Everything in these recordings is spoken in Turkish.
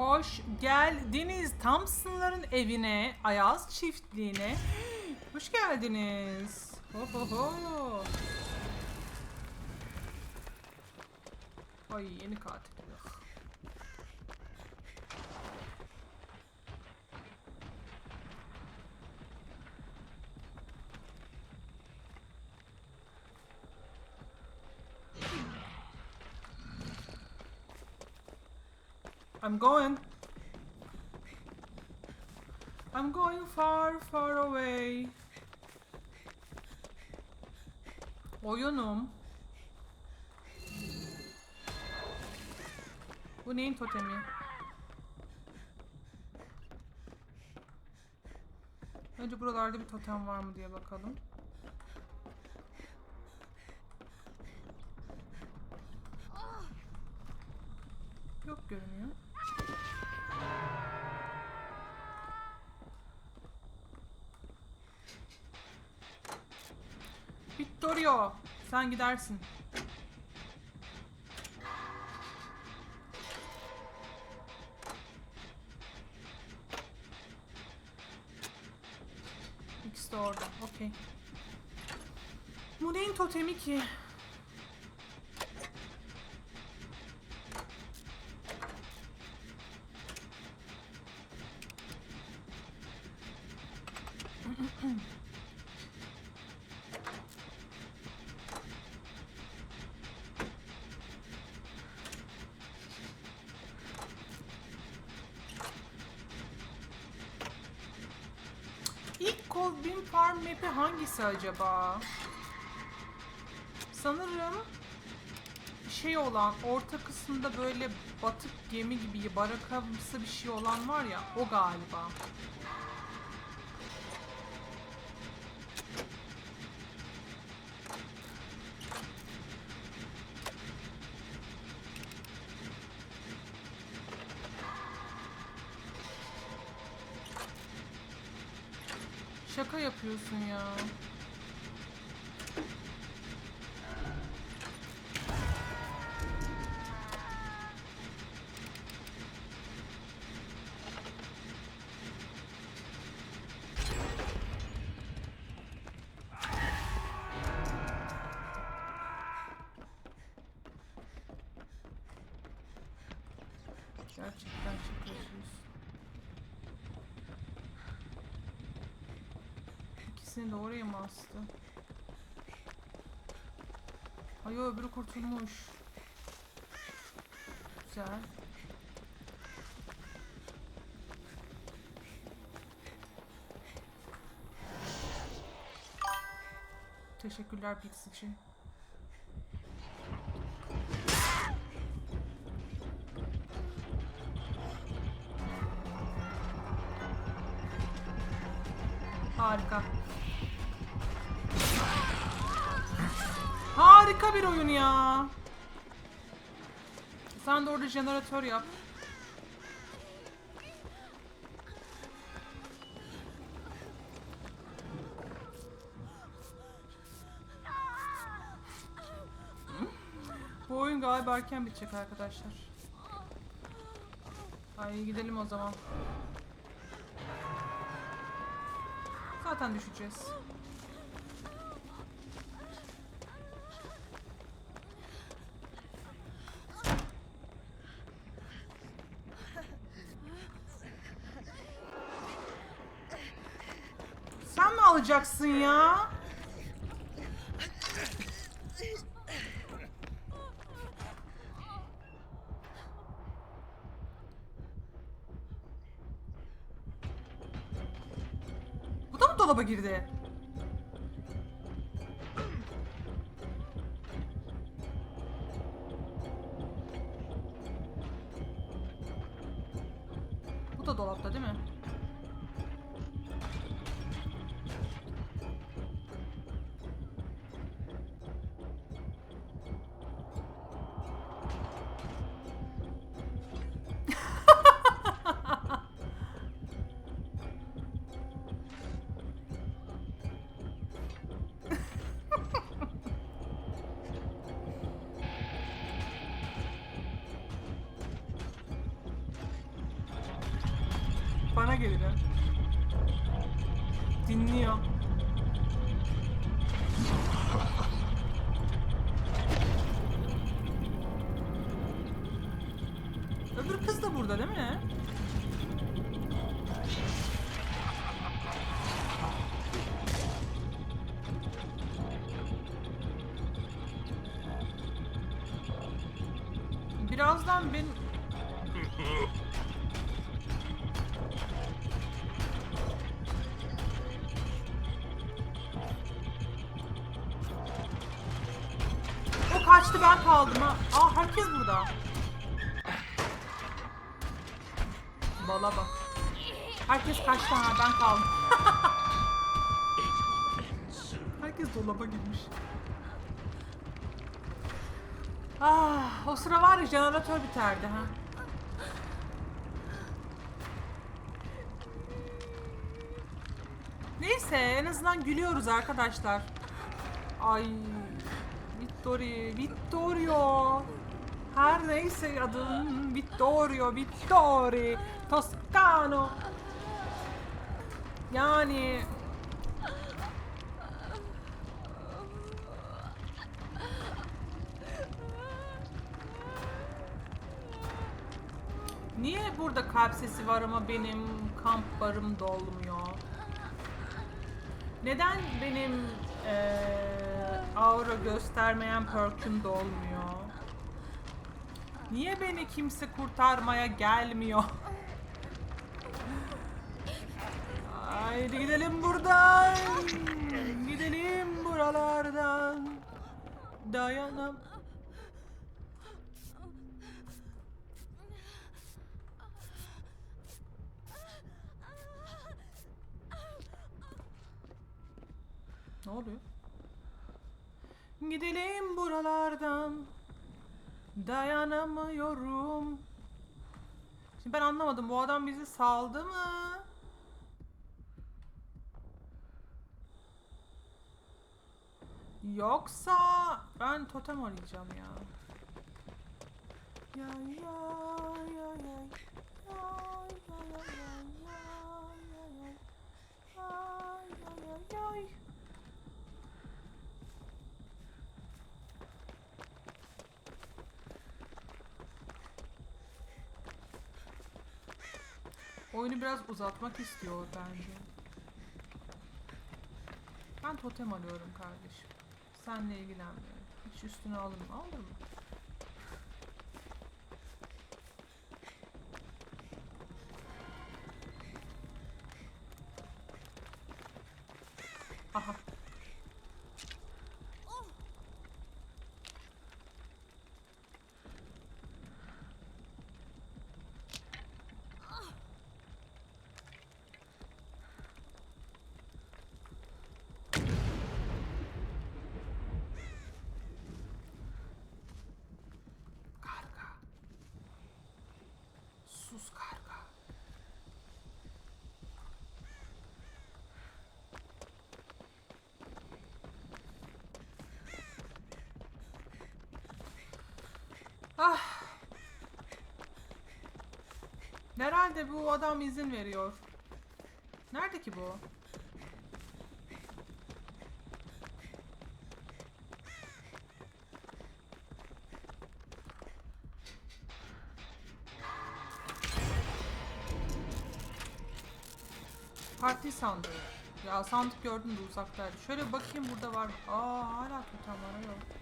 Hoş geldiniz Thompson'ların evine, Ayaz çiftliğine. Hoş geldiniz. Ho ho ho. Ay yeni katil. I'm going. I'm going far far away. Oyunum. Bu neyin totemi? Önce buralarda bir totem var mı diye bakalım. Vittorio, sen gidersin. İkisi de orada. Okey. Bu neyin totemi ki? İlk Coldbeam Farm map'i hangisi acaba? Sanırım şey olan orta kısımda böyle batık gemi gibi barakamsı bir şey olan var ya o galiba. Şaka yapıyorsun ya. Gerçekten şaka yapıyorsun. İkisini de oraya mı astı? Ay o öbürü kurtulmuş. Güzel. Teşekkürler Pix için. Harika. Harika bir oyun ya. Sen de orada jeneratör yap. Bu oyun galiba erken bitecek arkadaşlar. Ay gidelim o zaman. Zaten düşeceğiz. Sen mi alacaksın ya? Bu da mı dolaba girdi? Bu da dolapta değil mi? Bana gelir ha. Dinliyor. Öbür kız da burada değil mi? Birazdan ben herkes dolaba girmiş. Ah, o sıra var ya jeneratör biterdi ha. Neyse en azından gülüyoruz arkadaşlar. Ay Vittori, Vittorio. Her neyse adın Vittorio, Vittori, Toscano. Yani Niye burada kalp sesi var ama benim kamp barım dolmuyor? Neden benim eee, aura göstermeyen perk'üm dolmuyor? Niye beni kimse kurtarmaya gelmiyor? Haydi gidelim buradan. Gidelim buralardan. Dayanam. Ne oluyor? Gidelim buralardan. Dayanamıyorum. Şimdi ben anlamadım. Bu adam bizi saldı mı? Yoksa ben totem arayacağım ya. Ya ya ya ya ya ya ya ya ya ya ya Ay, ay, Oyunu biraz uzatmak istiyor bence. Ben totem alıyorum kardeşim. Senle ilgilenmiyorum. Hiç üstüne alınma olur mu? Aha. Ah. Herhalde bu adam izin veriyor. Nerede ki bu? Parti sandığı. Ya sandık gördüm de uzaktaydı. Şöyle bakayım burada var. Aa hala tutan var yok.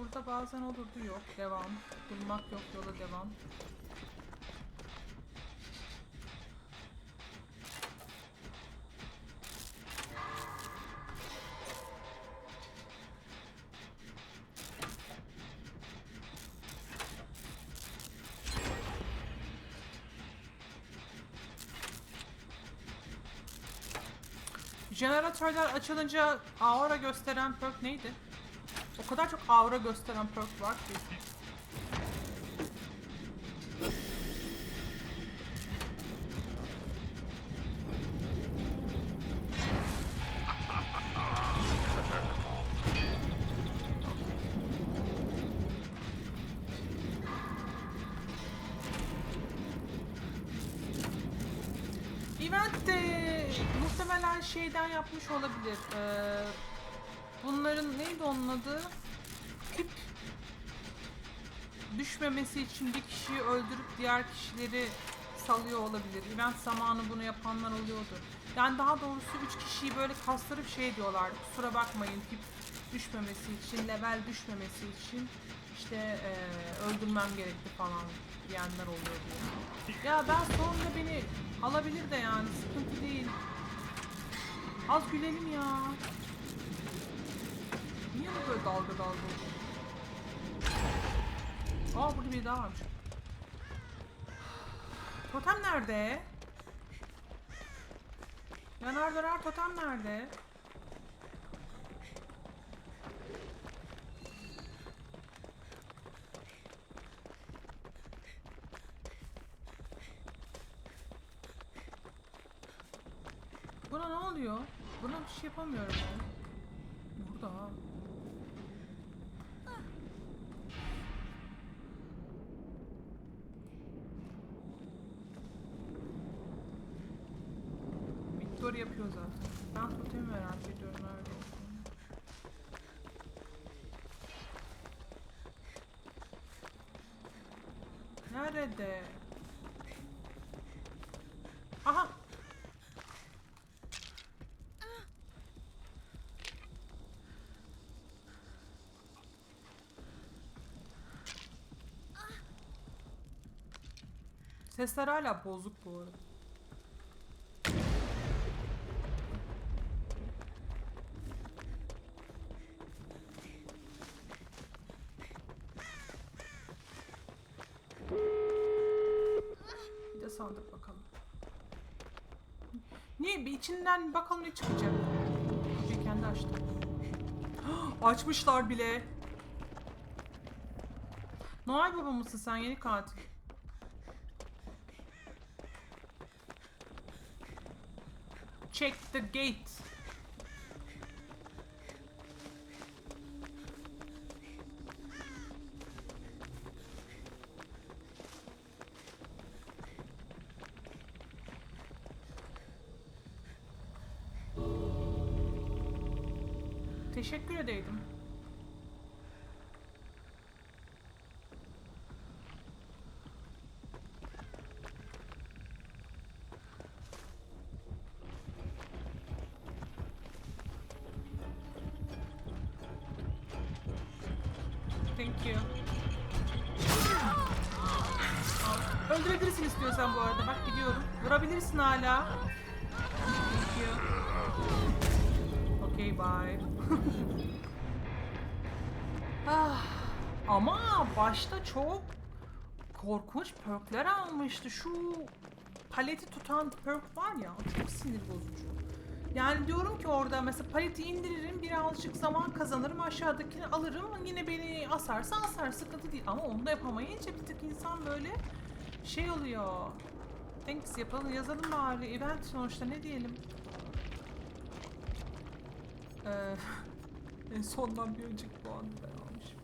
Burada bazen olurdu yok. Devam. Durmak yok yola devam. Jeneratörler açılınca aura gösteren perk neydi? O kadar çok aura gösteren perk var ki. şeyden yapmış olabilir. Ee, bunların neydi onun adı? Tip düşmemesi için bir kişiyi öldürüp diğer kişileri salıyor olabilir. Event zamanı bunu yapanlar oluyordu. Yani daha doğrusu 3 kişiyi böyle kastırıp şey diyorlardı. Kusura bakmayın tip düşmemesi için, level düşmemesi için işte eee, öldürmem gerekti falan diyenler oluyordu. Yani. Ya ben sonunda beni alabilir de yani sıkıntı değil. Az gülelim ya. Niye bu böyle dalga dalga oluyor? Aa burada bir daha varmış. Totem nerede? Yanar döner totem nerede? Buna ne oluyor? Buna bir şey yapamıyorum ben. Burada ha. Victor yapıyor zaten. Ben totemi merak ediyorum olduğunu. Nerede? Aha! Sesler hala bozuk bu arada. Bir de sandık bakalım. Niye? Bir içinden bakalım ne çıkacak. Kapıyı kendi açtı. Açmışlar bile. Noel Baba mısın sen yeni katil? Check the gate. Teşekkür edeydim. Thank you. Öldürebilirsin istiyorsan bu arada. Bak gidiyorum. Vurabilirsin hala. Thank you. Okay, bye. Ah, ama başta çok korkunç perkler almıştı. Şu paleti tutan perk var ya, çok sinir bozucu. Yani diyorum ki orada mesela paleti indiririm, birazcık zaman kazanırım, aşağıdakini alırım, yine beni asarsa asar, sıkıntı değil. Ama onu da yapamayınca bir tık insan böyle şey oluyor. Thanks yapalım, yazalım bari. Event sonuçta ne diyelim. Ee, en sondan bir önceki puanı ben almışım.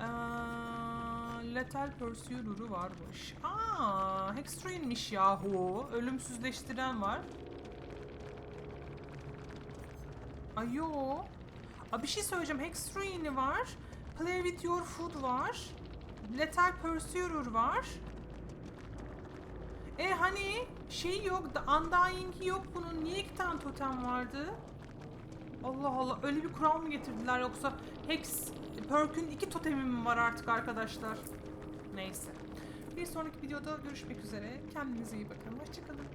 Ee, Lethal Pursuer'ı varmış. Aa, Hextrain'miş yahu. Ölümsüzleştiren var. Ay yo. Aa, bir şey söyleyeceğim. Hextrain'i var. Play with your food var. Lethal Pursuer var. E hani şey yok, The Undying yok bunun. Niye iki tane totem vardı? Allah Allah öyle bir kural mı getirdiler yoksa Hex Perk'ün iki totemi mi var artık arkadaşlar? Neyse. Bir sonraki videoda görüşmek üzere. Kendinize iyi bakın. Hoşçakalın.